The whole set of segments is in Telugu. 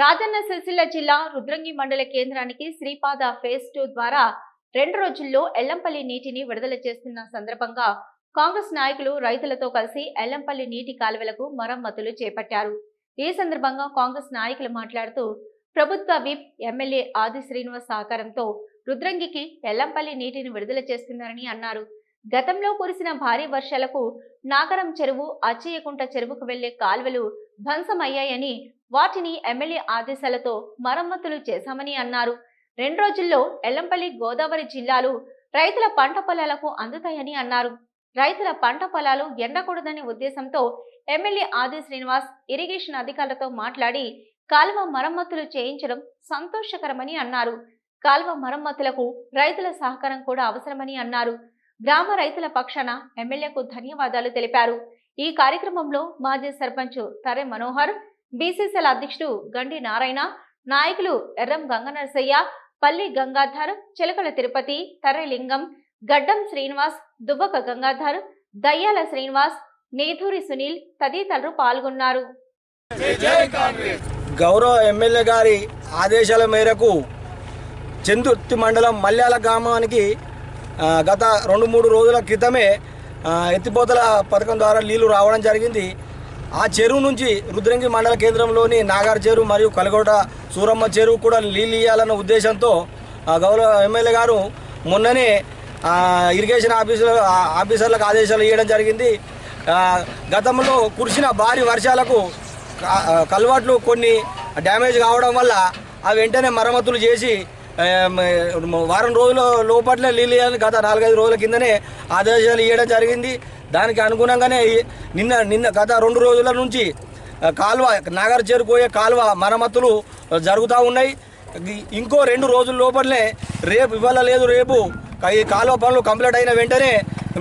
రాజన్న సిరిసిల్ల జిల్లా రుద్రంగి మండల కేంద్రానికి శ్రీపాద ఫేజ్ టూ ద్వారా రెండు రోజుల్లో ఎల్లంపల్లి నీటిని విడుదల చేస్తున్న సందర్భంగా కాంగ్రెస్ నాయకులు రైతులతో కలిసి ఎల్లంపల్లి నీటి కాలువలకు మరమ్మతులు చేపట్టారు. ఈ సందర్భంగా కాంగ్రెస్ నాయకులు మాట్లాడుతూ ప్రభుత్వ విప్ ఎమ్మెల్యే ఆది శ్రీనివాస్ సహకారంతో రుద్రంగికి ఎల్లంపల్లి నీటిని విడుదల చేస్తున్నారని అన్నారు. గతంలో కురిసిన భారీ వర్షాలకు నాగరం చెరువు అచ్చయ్యకుంట చెరువుకు వెళ్ళే కాల్వలు ధ్వంసమయ్యాయని వాటిని ఎమ్మెల్యే ఆదేశాలతో మరమ్మతులు చేశామని అన్నారు. రెండు రోజుల్లో ఎల్లంపల్లి గోదావరి జిల్లాలు రైతుల పంట పొలాలకు అందుతాయని అన్నారు. రైతుల పంట పొలాలు ఎండకూడదనే ఉద్దేశంతో ఎమ్మెల్యే ఆది శ్రీనివాస్ ఇరిగేషన్ అధికారులతో మాట్లాడి కాలువ మరమ్మతులు చేయించడం సంతోషకరమని అన్నారు. కాలువ మరమ్మతులకు రైతుల సహకారం కూడా అవసరమని అన్నారు. గ్రామ రైతుల పక్షాన ఎమ్మెల్యేకు ధన్యవాదాలు తెలిపారు. ఈ కార్యక్రమంలో మాజీ సర్పంచ్ తరే మనోహర్ బీసీసీఎల్ అధ్యక్షుడు గండి నారాయణ నాయకులు ఎర్రం గంగనరసయ్య పల్లి గంగాధర్ చిలకల తిరుపతి తరలింగం గడ్డం శ్రీనివాస్ దువ్వక గంగాధర్ దయ్యాల శ్రీనివాస్ నేధూరి సునీల్ తదితరులు పాల్గొన్నారు. గౌరవ ఎమ్మెల్యే గారి ఆదేశాల మేరకు చందుర్తి మండలం మల్యాల గ్రామానికి గత రెండు మూడు రోజుల క్రితమే ఎత్తిపోతల పథకం ద్వారా నీళ్ళు రావడం జరిగింది. ఆ చెరువు నుంచి రుద్రంగి మండల కేంద్రంలోని నాగార్ చెరువు మరియు కలగోట సూరమ్మ చెరువు కూడా నీళ్ళు ఇవ్వాలన్న ఉద్దేశంతో గౌరవ ఎమ్మెల్యే గారు మొన్ననే ఇరిగేషన్ ఆఫీసుల ఆఫీసర్లకు ఆదేశాలు ఇవ్వడం జరిగింది. గతంలో కురిసిన భారీ వర్షాలకు కల్వాట్లు కొన్ని డ్యామేజ్ కావడం వల్ల ఆ వెంటనే మరమ్మతులు చేసి వారం రోజుల లోపట్లే నీళ్ళు ఇవ్వాలని గత నాలుగైదు రోజుల కిందనే ఆదేశాలు ఇవ్వడం జరిగింది. దానికి అనుగుణంగానే నిన్న నిన్న గత రెండు రోజుల నుంచి కాలువ నాగర్ చేరుకోయే కాలువ మరమ్మతులు జరుగుతూ ఉన్నాయి. ఇంకో రెండు రోజుల లోపలనే రేపు ఇవాళ లేదు రేపు ఈ కాలువ పనులు కంప్లీట్ అయిన వెంటనే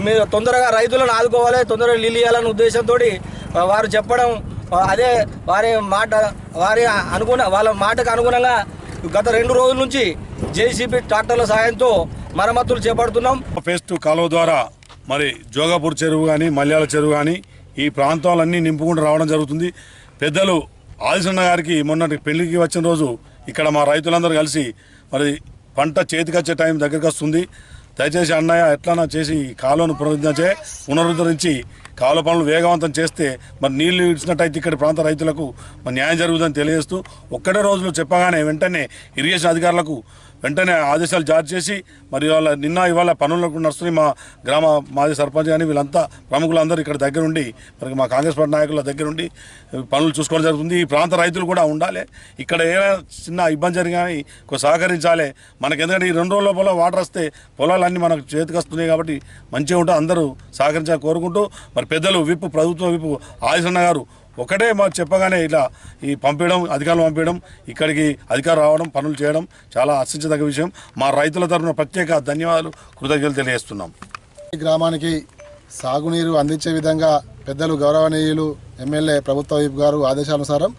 మీరు తొందరగా రైతులను ఆదుకోవాలి తొందరగా నీళ్ళు ఉద్దేశంతో వారు చెప్పడం అదే వారి మాట వారి అనుగుణ వాళ్ళ మాటకు అనుగుణంగా గత రెండు రోజుల నుంచి జేసీబీ ట్రాక్టర్ల సాయంతో మరమ్మతులు చేపడుతున్నాం. ఫేస్ టూ కాలువ ద్వారా మరి జోగాపూర్ చెరువు కానీ మల్యాల చెరువు కానీ ఈ ప్రాంతాలన్నీ నింపుకుంటూ రావడం జరుగుతుంది. పెద్దలు ఆదిశన్న గారికి మొన్నటి పెళ్ళికి వచ్చిన రోజు ఇక్కడ మా రైతులందరూ కలిసి మరి పంట చేతికొచ్చే టైం దగ్గరికి వస్తుంది. దయచేసి అన్నయ్య ఎట్లన్నా చేసి కాలువను పునరుద్ధరించే పునరుద్ధరించి కాలువ పనులు వేగవంతం చేస్తే మరి నీళ్ళు ఇచ్చినట్టయితే ఇక్కడ ప్రాంత రైతులకు మరి న్యాయం జరుగుతుందని తెలియజేస్తూ ఒక్కటే రోజులు చెప్పగానే వెంటనే ఇరిగేషన్ అధికారులకు వెంటనే ఆదేశాలు జారీ చేసి మరి ఇవాళ నిన్న ఇవాళ పనులకు నడుస్తున్నాయి. మా గ్రామ మాజీ సర్పంచ్ కానీ వీళ్ళంతా ప్రముఖులందరూ ఇక్కడ దగ్గరుండి మరి మా కాంగ్రెస్ పార్టీ నాయకుల దగ్గరుండి పనులు చూసుకోవడం జరుగుతుంది. ఈ ప్రాంత రైతులు కూడా ఉండాలి. ఇక్కడ ఏదైనా చిన్న ఇబ్బంది జరిగినా సహకరించాలి. మనకి ఎందుకంటే ఈ రెండు రోజుల లోపల వాటర్ వస్తే పొలాలన్నీ మనకు చేతికి వస్తున్నాయి కాబట్టి మంచిగా ఉంటుంది అందరూ సహకరించాలని కోరుకుంటూ మరి పెద్దలు విప్పు ప్రభుత్వ విప్పు ఆదిశన్న గారు ఒకటే మాకు చెప్పగానే ఇలా ఈ పంపించడం అధికారులు పంపించడం ఇక్కడికి అధికారులు రావడం పనులు చేయడం చాలా హర్షించదగ్గ విషయం. మా రైతుల తరఫున ప్రత్యేక ధన్యవాదాలు కృతజ్ఞతలు తెలియజేస్తున్నాం. ఈ గ్రామానికి సాగునీరు అందించే విధంగా పెద్దలు గౌరవనీయులు ఎమ్మెల్యే ప్రభుత్వ వైపు గారు ఆదేశానుసారం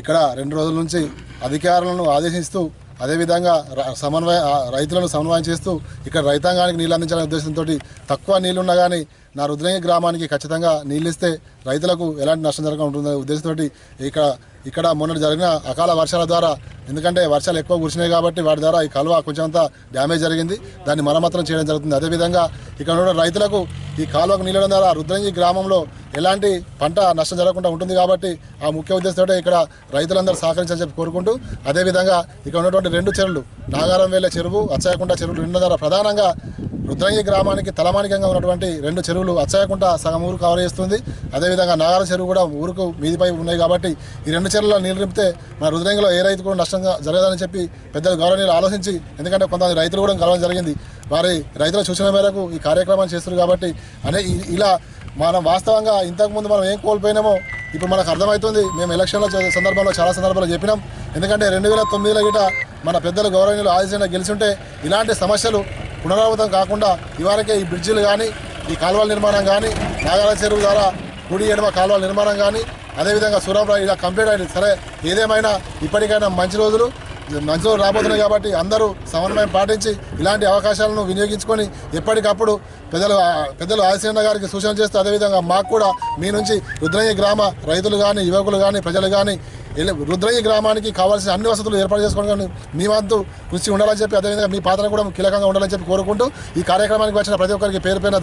ఇక్కడ రెండు రోజుల నుంచి అధికారులను ఆదేశిస్తూ అదేవిధంగా సమన్వయ రైతులను సమన్వయం చేస్తూ ఇక్కడ రైతాంగానికి నీళ్ళు అందించాలనే ఉద్దేశంతో తక్కువ నీళ్ళున్నా కానీ నా రుద్రంగి గ్రామానికి ఖచ్చితంగా నీళ్ళు ఇస్తే రైతులకు ఎలాంటి నష్టం జరగకుండా ఉంటుందనే ఉద్దేశంతో ఇక్కడ ఇక్కడ మొన్న జరిగిన అకాల వర్షాల ద్వారా ఎందుకంటే వర్షాలు ఎక్కువ కురిసినాయి కాబట్టి వాటి ద్వారా ఈ కాలువ కొంచెం డ్యామేజ్ జరిగింది. దాన్ని మరమ్మతులు చేయడం జరుగుతుంది. అదేవిధంగా ఇక్కడ రైతులకు ఈ కాలువకు నీళ్ళడం ద్వారా రుద్రంగి గ్రామంలో ఎలాంటి పంట నష్టం జరగకుండా ఉంటుంది కాబట్టి ఆ ముఖ్య ఉద్దేశంతో ఇక్కడ రైతులందరూ సహకరించాలని చెప్పి కోరుకుంటూ అదేవిధంగా ఇక్కడ ఉన్నటువంటి రెండు చెరువులు నాగారం వేల చెరువు అచ్చాయకుండా చెరువులు రెండు ద్వారా ప్రధానంగా రుద్రంగి గ్రామానికి తలమానికంగా ఉన్నటువంటి రెండు చెరువులు అచ్చయకుంట సగం ఊరు కవర్ చేస్తుంది. అదేవిధంగా నాగాల చెరువు కూడా ఊరుకు మీదిపై ఉన్నాయి కాబట్టి ఈ రెండు చెరువుల్లో నీళ్ళు నింపితే మన రుద్రంగిలో ఏ రైతు కూడా నష్టంగా జరగదని చెప్పి పెద్దలు గౌరవనీయులు ఆలోచించి ఎందుకంటే కొంతమంది రైతులు కూడా కలవడం జరిగింది. వారి రైతుల సూచన మేరకు ఈ కార్యక్రమాన్ని చేస్తున్నారు కాబట్టి అనే ఇలా మనం వాస్తవంగా ఇంతకుముందు మనం ఏం కోల్పోయినామో ఇప్పుడు మనకు అర్థమవుతుంది. మేము ఎలక్షన్ల సందర్భంలో చాలా సందర్భాలు చెప్పినాం. ఎందుకంటే రెండు వేల తొమ్మిదిలో గిట మన పెద్దలు గౌరవనీయులు ఆదేశంగా గెలిచుంటే ఇలాంటి సమస్యలు పునరావృతం కాకుండా ఇవరకే ఈ బ్రిడ్జిలు కానీ ఈ కాలువల నిర్మాణం కానీ నాగాల చెరువు ద్వారా కుడి ఎడమ కాలువల నిర్మాణం కానీ అదేవిధంగా సూరంరావు ఇలా కంప్లీట్ అయింది సరే ఏదేమైనా ఇప్పటికైనా మంచి రోజులు. మంచి రోజులు రాబోతున్నాయి కాబట్టి అందరూ సమన్వయం పాటించి ఇలాంటి అవకాశాలను వినియోగించుకొని ఎప్పటికప్పుడు పెద్దలు పెద్దలు ఆదిశేన్న గారికి సూచన చేస్తూ అదేవిధంగా మాకు కూడా మీ నుంచి రుద్రయ్య గ్రామ రైతులు కానీ యువకులు కానీ ప్రజలు కానీ రుద్రయ్య గ్రామానికి కావాల్సిన అన్ని వసతులు ఏర్పాటు చేసుకోవడానికి మీ వంతు కృషి ఉండాలని చెప్పి అదేవిధంగా మీ పాత్ర కూడా కీలకంగా ఉండాలని చెప్పి కోరుకుంటూ ఈ కార్యక్రమానికి వచ్చిన ప్రతి ఒక్కరికి పేరు పైన